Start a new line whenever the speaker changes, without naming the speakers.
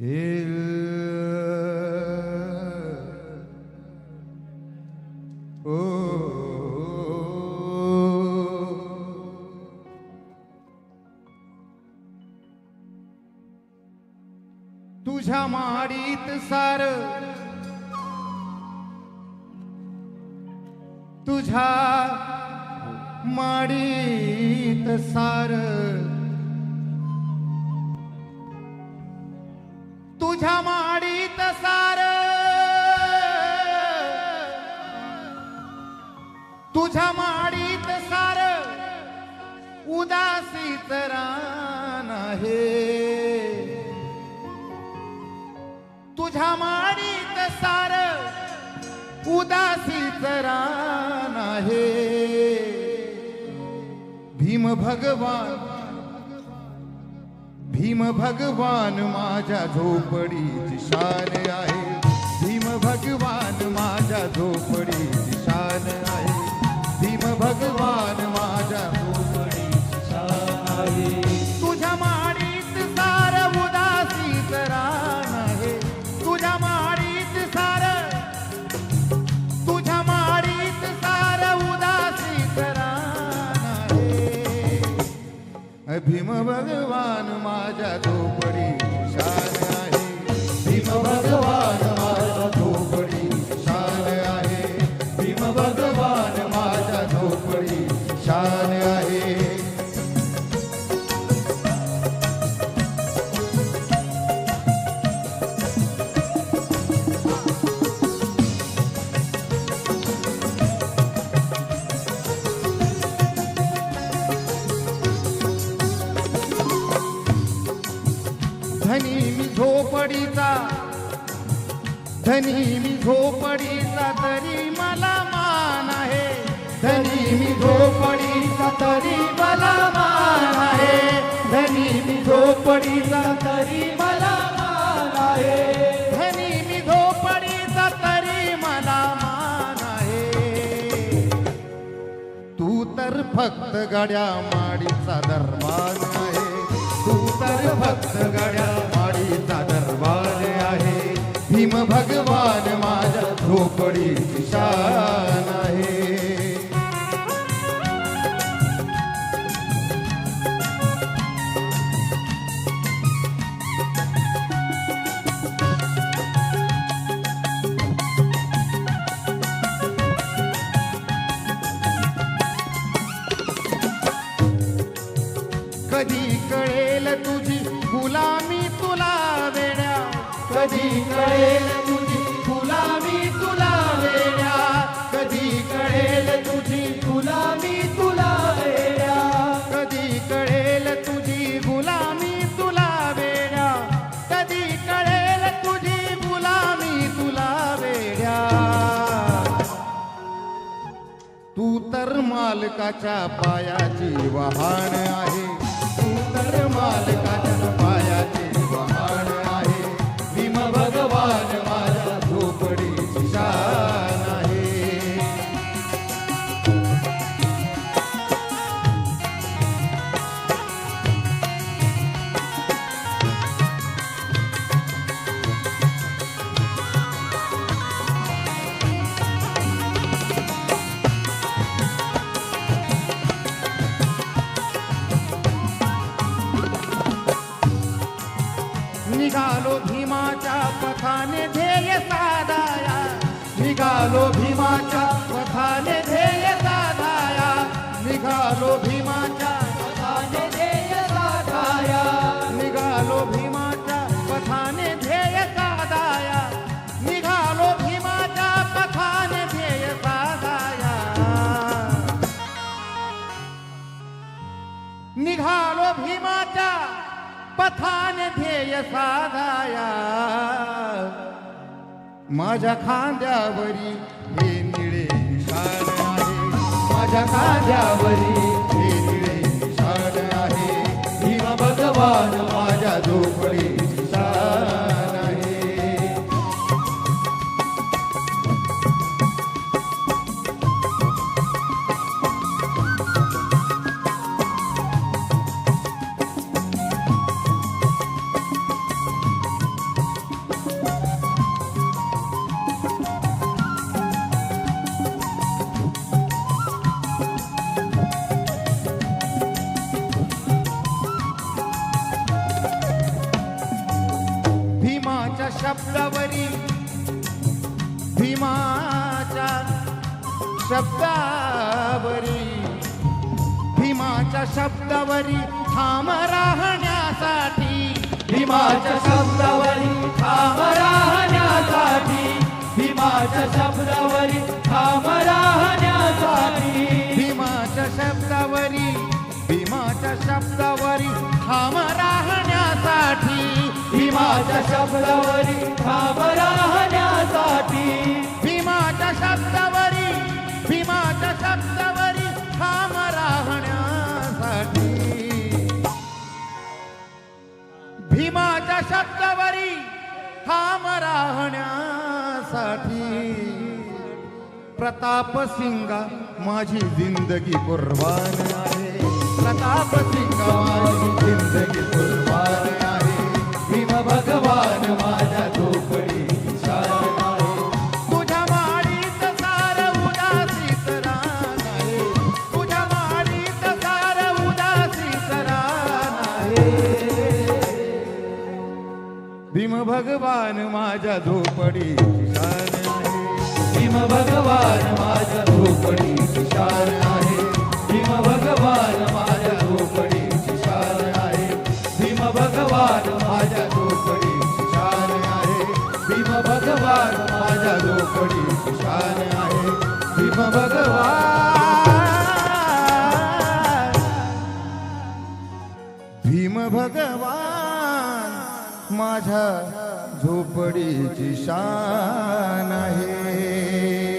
तुझ्या माडीत सार तुझ्या माडीत सार तुझ्या माडीत सार. तुझ्या माडीत सार उदासीत रान आहे. तुझ्या माडीत सार उदासीत रान आहे. भीम भगवान भीम भगवान माझ्या झोपडीची शान आहे. भीम भगवान माझ्या झोपडीची शान आहे. झोपडीचा धनी मी झोपडीचा तरी मला मान आहे. धनी मी झोपडीचा तरी मला मान आहे. धनी मी झोपडीचा तरी मला मान आहे. धनी मी झोपडीचा तरी मला मान आहे. तू तर फक्त गड्या माडीचा दरबार आहे. तू तर फक्त गड्या भगवान माझ्या झोपडी निशान आहे. कधी कळेल तुझी गुलामी तुला? कधी कळेल तुझी गुलामी तुला वेड्या? कधी कळेल तुझी गुलामी तुला वेड्या? कधी कळेल तुझी गुलामी तुला वेड्या? कधी कळेल तुझी गुलामी तुला वेड्या? तू तर मालकाच्या पायाची वहाण आहे. तू तर मालकाच्या पायाची भीमाच्या पथाने ध्येय साधाया. माझ्या खांद्यावरी हे निळे निशाण आहे. माझ्या खांद्यावरी हे निळे निशाण आहे. भगवान माझ्या झोपडी शब्दावरी भीमाच्या शब्दावरी. भीमाच्या शब्दावरी थांब राहण्यासाठी.
भीमाच्या शब्दावरी थांब राहण्यासाठी. भीमाच्या शब्दावरी थांब राहण्यासाठी.
भीमाच्या शब्दावरी भीमाच्या शब्दावरी थांब राहण्या
भीमाच्या शब्दावरी ठाम राहण्यासाठी.
भीमाच्या शब्दावरी भीमाच्या शब्दावरी ठाम राहण्यासाठी. भीमाच्या शब्दावरी ठाम राहण्यासाठी. प्रताप सिंगा माझी जिंदगी कुर्बान आहे. प्रताप सिंगा माझी जिंदगी कुर्बान आहे.
भगवान माझ्या झोपडी
तुझ्या माडीत सार उदासीत रान आहे तुझ्या माडीत सार उदासीत रान आहे भीम भगवान माझ्या झोपडी
भीम भगवान माझ्या झोपडी शान आहे भगवान माझ्या झोपडी शान आहे.
भीम भगवान माझ्या झोपडी शान आहे. भीम भगवान. भीम भगवान माझ्या झोपडीची शान आहे.